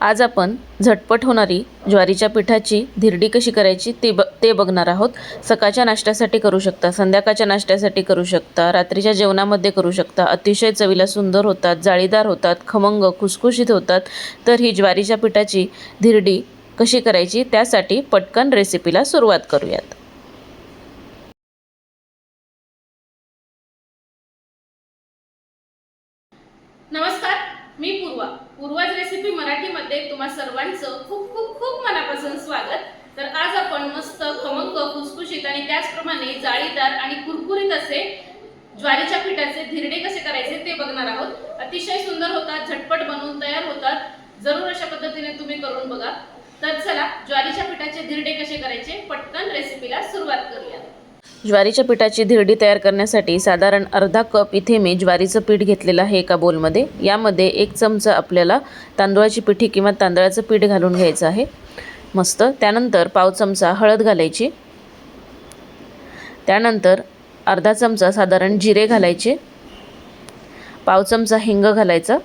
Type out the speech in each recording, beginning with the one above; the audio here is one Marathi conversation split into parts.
आज आपण झटपट होणारी ज्वारीच्या पिठाची धिरडी कशी करायची ते ब ते बघणार आहोत. सकाळच्या नाश्त्यासाठी करू शकता संध्याकाळच्या नाश्त्यासाठी करू शकता रात्रीच्या जेवणामध्ये करू शकता. अतिशय चवीला सुंदर होतात जाळीदार होतात खमंग खुसखुशीत होतात. तर ही ज्वारीच्या पिठाची धिरडी कशी करायची त्यासाठी पटकन रेसिपीला सुरुवात करूयात. नमस्कार. मी पूर्वा. पूर्वाज रेसिपी मराठीमध्ये तुम्हा सर्वांचं खूप खूप खूप मनापासून स्वागत. तर आज आपण मस्त खमंग खुसखुशीत आणि त्याचप्रमाणे जाळीदार आणि कुरकुरीत असे ज्वारीच्या पिठाचे धिरडे कसे करायचे ते बघणार आहोत. अतिशय सुंदर होतात झटपट बनवून तयार होतात. जरूर अशा पद्धतीने तुम्ही करून बघा. तर चला ज्वारीच्या पिठाचे धिरडे कसे करायचे पटकन रेसिपीला सुरुवात करूया. ज्वारीच्या पिठाची धिरडी तयार करण्यासाठी साधारण अर्धा कप इथे मी ज्वारीचं पीठ घेतलेलं आहे एका बोलमध्ये यामध्ये एक चमचा आपल्याला तांदूळाची पिठी किंवा तांदळाचं पीठ घालून घ्यायचं आहे. मस्त. त्यानंतर पाव चमचा हळद घालायची. त्यानंतर अर्धा चमचा साधारण जिरे घालायचे. पाव चमचा हिंग घालायचा.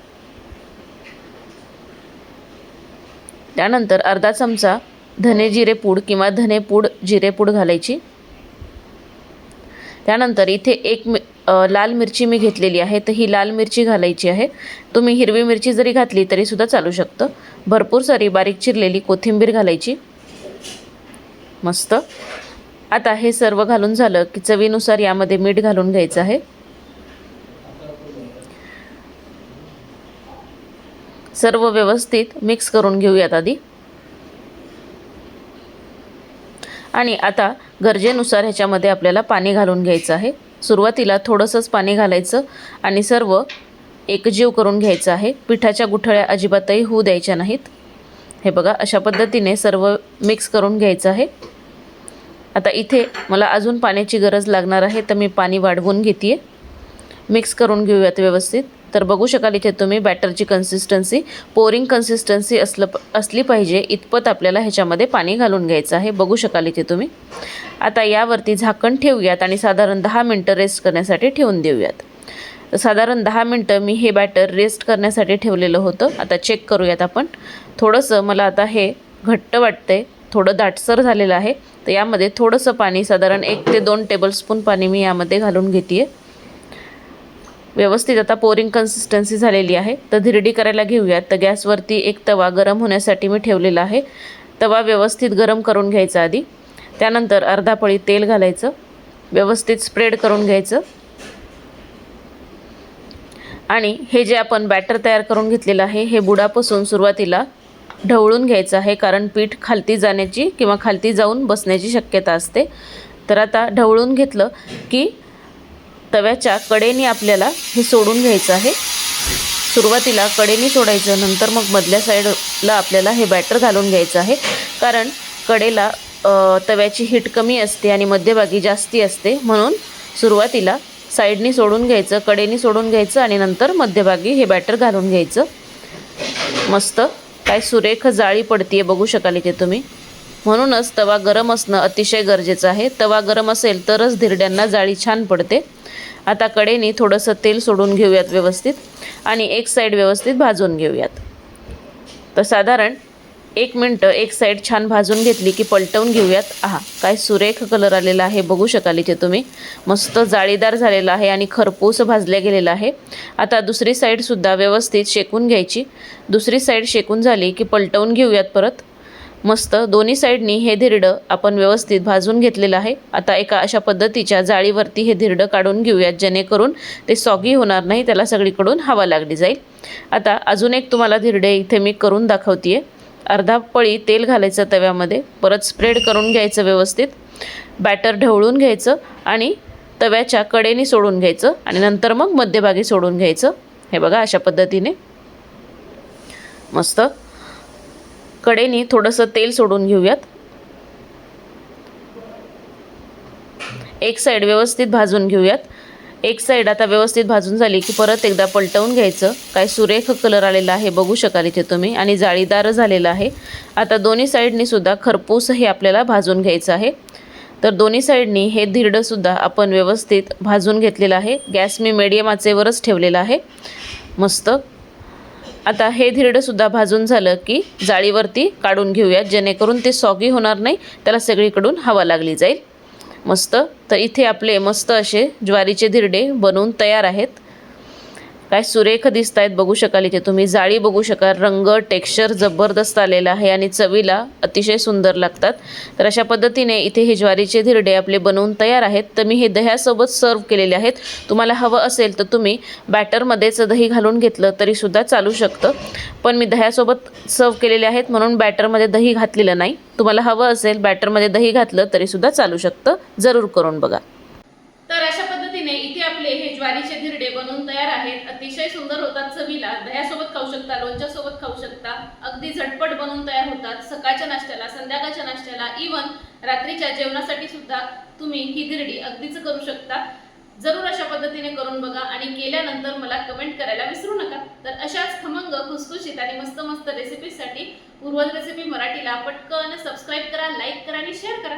त्यानंतर अर्धा चमचा धने जिरे पूड किंवा धने पूड जिरे पूड घालायची. त्यानंतर इथे एक मि लाल मिरची मी घेतलेली आहे तर ही लाल मिरची घालायची आहे. तुम्ही हिरवी मिरची जरी घातली तरीसुद्धा चालू शकतं. भरपूर सारी बारीक चिरलेली कोथिंबीर घालायची. मस्त. आता हे सर्व घालून झालं की चवीनुसार यामध्ये मीठ घालून घ्यायचं आहे. सर्व व्यवस्थित मिक्स करून घेऊयात आधी. आणि आता गरजेनुसार ह्याच्यामध्ये आपल्याला पाणी घालून घ्यायचं आहे. सुरुवातीला थोडंसंच पाणी घालायचं आणि सर्व एकजीव करून घ्यायचं आहे. पिठाच्या गुठळ्या अजिबातही होऊ द्यायच्या नाहीत. हे बघा अशा पद्धतीने सर्व मिक्स करून घ्यायचं आहे. आता इथे मला अजून पाण्याची गरज लागणार आहे तर मी पाणी वाढवून घेते मिक्स करून घेऊयात व्यवस्थित. तर बघू शकाल इथे तुम्ही बॅटरची कन्सिस्टन्सी पोरिंग कन्सिस्टन्सी असलं असली पाहिजे इतपत आपल्याला ह्याच्यामध्ये पाणी घालून घ्यायचं आहे. बघू शकाल इथे तुम्ही. आता यावरती झाकण ठेवूयात आणि साधारण दहा मिनटं रेस्ट करण्यासाठी ठेवून देऊयात. साधारण दहा मिनटं मी हे बॅटर रेस्ट करण्यासाठी ठेवलेलं होतं. आता चेक करूयात आपण. थोडंसं मला आता हे घट्ट वाटतंय. थोडं दाटसर झालेलं आहे. तर यामध्ये थोडंसं पाणी साधारण एक ते दोन टेबलस्पून पाणी मी यामध्ये घालून घेते आहे व्यवस्थित आता पोरिंग कन्सिस्टन्सी झालेली आहे. तर धिरडी करायला घेऊयात. तर गॅसवरती एक तवा गरम होण्यासाठी मी ठेवलेला आहे. तवा व्यवस्थित गरम करून घ्यायचा आधी. त्यानंतर अर्धा पळी तेल घालायचं. व्यवस्थित स्प्रेड करून घ्यायचं. आणि हे जे आपण बॅटर तयार करून घेतलेलं आहे हे बुडापासून सुरुवातीला ढवळून घ्यायचं आहे कारण पीठ खालती जाण्याची किंवा खालती जाऊन बसण्याची शक्यता असते. तर आता ढवळून घेतलं की तव्याच्या कडेने आपल्याला हे सोडून घ्यायचं आहे. सुरुवातीला कडेने सोडायचं नंतर मग मधल्या साईडला आपल्याला हे बॅटर घालून घ्यायचं आहे. कारण कडेला तव्याची हीट कमी असते आणि मध्यभागी जास्ती असते. म्हणून सुरुवातीला साईडनी सोडून घ्यायचं कडेनी सोडून घ्यायचं आणि नंतर मध्यभागी हे बॅटर घालून घ्यायचं. मस्त. काय सुरेख जाळी पडतीये बघू शकाल इथे तुम्ही. म्हणूनच तवा गरम असणं अतिशय गरजेचं आहे. तवा गरम असेल तरच धिरड्यांना जाळी छान पडते. आता कडेने थोडंसं तेल सोडून घेऊयात व्यवस्थित आणि एक साईड व्यवस्थित भाजून घेऊयात. तर साधारण एक मिनटं एक साईड छान भाजून घेतली की पलटवून घेऊयात. आहा काय सुरेख कलर आलेला आहे. बघू शकाल इथे तुम्ही. मस्त जाळीदार झालेला आहे आणि खरपूस भाजल्या गेलेला आहे. आता दुसरी साईडसुद्धा व्यवस्थित शेकून घ्यायची. दुसरी साईड शेकून झाली की पलटवून घेऊयात परत. मस्त दोन्ही साईडनी हे धिरडं आपण व्यवस्थित भाजून घेतलेलं आहे. आता एका अशा पद्धतीच्या जाळीवरती हे धिरडं काढून घेऊयात जेणेकरून ते सॉगी होणार नाही त्याला सगळीकडून हवा लागली जाईल. आता अजून एक तुम्हाला धिरडे इथे मी करून दाखवते अर्धा पळी तेल घालायचं तव्यामध्ये परत स्प्रेड करून घ्यायचं व्यवस्थित. बॅटर ढवळून घ्यायचं आणि तव्याच्या कडेने सोडून घ्यायचं आणि नंतर मग मध्यभागी सोडून घ्यायचं. हे बघा अशा पद्धतीने. मस्त. कडेने थोडंसं तेल सोडून घेऊयात. एक साईड व्यवस्थित भाजून घेऊयात. एक साईड आता व्यवस्थित भाजून झाली की परत एकदा पलटवून घ्यायचं. काय सुरेख कलर आलेला आहे बघू शकाल इथे तुम्ही आणि जाळीदार झालेला आहे. आता दोन्ही साईडनी सुद्धा खरपूस हे आपल्याला भाजून घ्यायचं आहे. तर दोन्ही साईडनी हे धिरडंसुद्धा आपण व्यवस्थित भाजून घेतलेलं आहे. गॅस मी मीडियम आचेवरच ठेवलेला आहे. मस्त. आता हे धिरडंसुद्धा भाजून झालं की जाळीवरती काढून घेऊयात जेणेकरून ते सॉगी होणार नाही त्याला सगळीकडून हवा लागली जाईल. मस्त. तर इथे आपले मस्त असे ज्वारीचे धिरडे बनवून तयार आहेत. काय सुरेख दिसत आहेत बघू शकाल इथे. तुम्ही जाळी बघू शकाल. रंग टेक्स्चर जबरदस्त आलेला आहे आणि चवीला अतिशय सुंदर लागतात. तर अशा पद्धतीने इथे हे ज्वारीचे धिरडे आपले बनवून तयार आहेत. तर मी हे दह्यासोबत सर्व केलेले आहेत. तुम्हाला हवं असेल तर तुम्ही बॅटरमध्येच दही घालून घेतलं तरीसुद्धा चालू शकतं. पण मी दह्यासोबत सर्व केलेले आहेत म्हणून बॅटरमध्ये दही घातलेलं नाही. तुम्हाला हवं असेल बॅटरमध्ये दही घातलं तरीसुद्धा चालू शकतं. जरूर करून बघा. पद्धतीने इथे आपले हे ज्वारीचे धिरडे बनवून तयार आहेत. अतिशय सुंदर होतात चवीला. दह्यासोबत खाऊ शकता लोणच्या सोबत खाऊ शकता. अगदी झटपट बनवून तयार होतात. सकाळच्या नाश्त्याला संध्याकाळच्या नाश्त्याला इवन रात्रीच्या जेवणासाठी सुद्धा तुम्ही ही धिरडी अगदीच करू शकता. जरूर अशा पद्धतीने करून बघा आणि केल्यानंतर मला कमेंट करायला विसरू नका. तर अशाच खमंग खुसखुशीत आणि मस्त मस्त रेसिपीसाठी पूर्वज रेसिपी मराठीला पटकन सबस्क्राईब करा लाईक करा आणि शेअर करा.